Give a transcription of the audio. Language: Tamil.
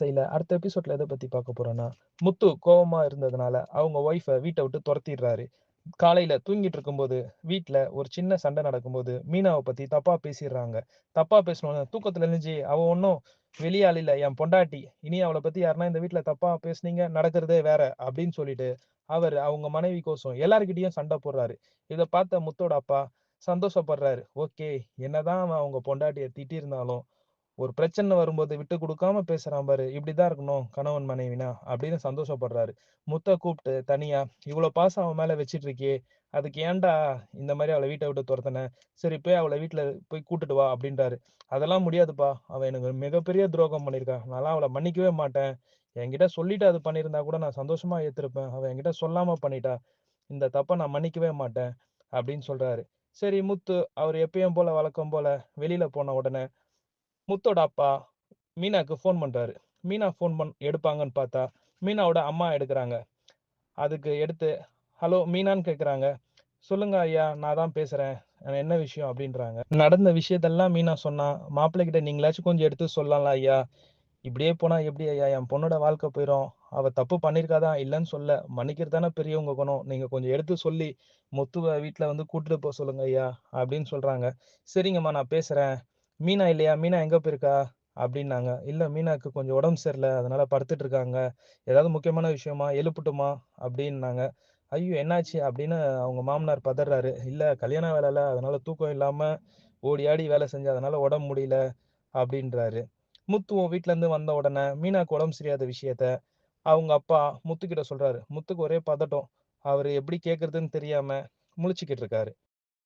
செய்யல. அடுத்த எபிசோட்ல எதை பத்தி பார்க்க போறோம்னா முத்து கோபமா இருந்ததுனால அவங்க ஒய்ஃபை வீட்டை விட்டு துரத்திடுறாரு. காலையில தூங்கிட்டு இருக்கும்போது வீட்டுல ஒரு சின்ன சண்டை நடக்கும்போது மீனாவை பத்தி தப்பா பேசிடுறாங்க. தப்பா பேசணும்னு தூக்கத்துல இருந்துச்சு அவ ஒன்றும் வெளியாள் இல்ல. என் பொண்டாட்டி இனி அவளை பத்தி யாருன்னா இந்த வீட்டுல தப்பா பேசுனீங்க நடக்கிறதே வேற. அப்படின்னு சொல்லிட்டு அவர் அவங்க மனைவி கோசம் எல்லாருக்கிட்டையும் சண்டை போடுறாரு. இதை பார்த்த முத்தோட அப்பா சந்தோஷப்படுறாரு. ஓகே என்னதான் அவன் அவங்க பொண்டாட்டியை திட்டிருந்தாலும் ஒரு பிரச்சனை வரும்போது விட்டு கொடுக்காம பேசுறான் பாரு இப்படிதான் இருக்கணும் கணவன் மனைவினா அப்படின்னு சந்தோஷப்படுறாரு. முத்த கூப்பிட்டு தனியா இவ்வளவு பாசம் அவன் மேல வச்சிட்டு இருக்கியே அதுக்கு ஏன்டா இந்த மாதிரி அவளை வீட்டை விட்டு துரத்தினேன் சரி போய் அவளை வீட்டுல போய் கூட்டிட்டு வா அப்படின்றாரு. அதெல்லாம் முடியாதுப்பா அவன் எனக்கு மிகப்பெரிய துரோகம் பண்ணியிருக்கா. நான்லாம் அவளை மன்னிக்கவே மாட்டேன். என்கிட்ட சொல்லிட்டு அது பண்ணியிருந்தா கூட நான் சந்தோஷமா ஏத்திருப்பேன். அவன் என்கிட்ட சொல்லாம பண்ணிட்டா இந்த தப்பை நான் மன்னிக்கவே மாட்டேன் அப்படின்னு சொல்றாரு. சரி முத்து அவர் எப்பயும் போல வழக்கம் போல வெளியில போன உடனே முத்தோட அப்பா மீனாக்கு ஃபோன் பண்ணுறாரு மீனா ஃபோன் பண் எடுப்பாங்கன்னு பார்த்தா மீனாவோட அம்மா எடுக்கிறாங்க. அதுக்கு எடுத்து ஹலோ மீனான்னு கேட்குறாங்க சொல்லுங்க ஐயா நான் தான் பேசுகிறேன் என்ன விஷயம்? அப்படின்றாங்க. நடந்த விஷயத்தெல்லாம் மீனா சொன்னா மாப்பிள்ளை கிட்ட நீங்களாச்சும் கொஞ்சம் எடுத்து சொல்லலாம் ஐயா. இப்படியே போனா எப்படி ஐயா? என் பொண்ணோட வாழ்க்கை போயிடும் அவ தப்பு பண்ணிருக்காதான் இல்லைன்னு சொல்ல. மன்னிக்கிறது தானே பெரியவங்க குணம். நீங்க கொஞ்சம் எடுத்து சொல்லி முத்துவ வீட்டுல வந்து கூட்டிட்டு போக சொல்லுங்க ஐயா. அப்படின்னு சொல்றாங்க. சரிங்கம்மா நான் பேசுறேன். மீனா இல்லையா? மீனா எங்கே போயிருக்கா? அப்படின்னாங்க. இல்லை மீனாக்கு கொஞ்சம் உடம்பு சரியில்லை. அதனால படுத்துட்டு இருக்காங்க ஏதாவது முக்கியமான விஷயமா? எழுப்பட்டுமா? அப்படின்னாங்க. ஐயோ என்னாச்சு? அப்படின்னு அவங்க மாமனார் பதறாரு. இல்லை கல்யாண வேலைல அதனால தூக்கம் இல்லாமல் ஓடி ஆடி வேலை செஞ்சு அதனால உடம்பு முடியல. அப்படின்றாரு. முத்துவும் வீட்டிலேருந்து வந்த உடனே மீனாக்கு உடம்பு சரியாத விஷயத்த அவங்க அப்பா முத்துக்கிட்ட சொல்றாரு. முத்துக்கு ஒரே பதட்டம். அவர் எப்படி கேட்குறதுன்னு தெரியாம முழிச்சுக்கிட்டு இருக்காரு.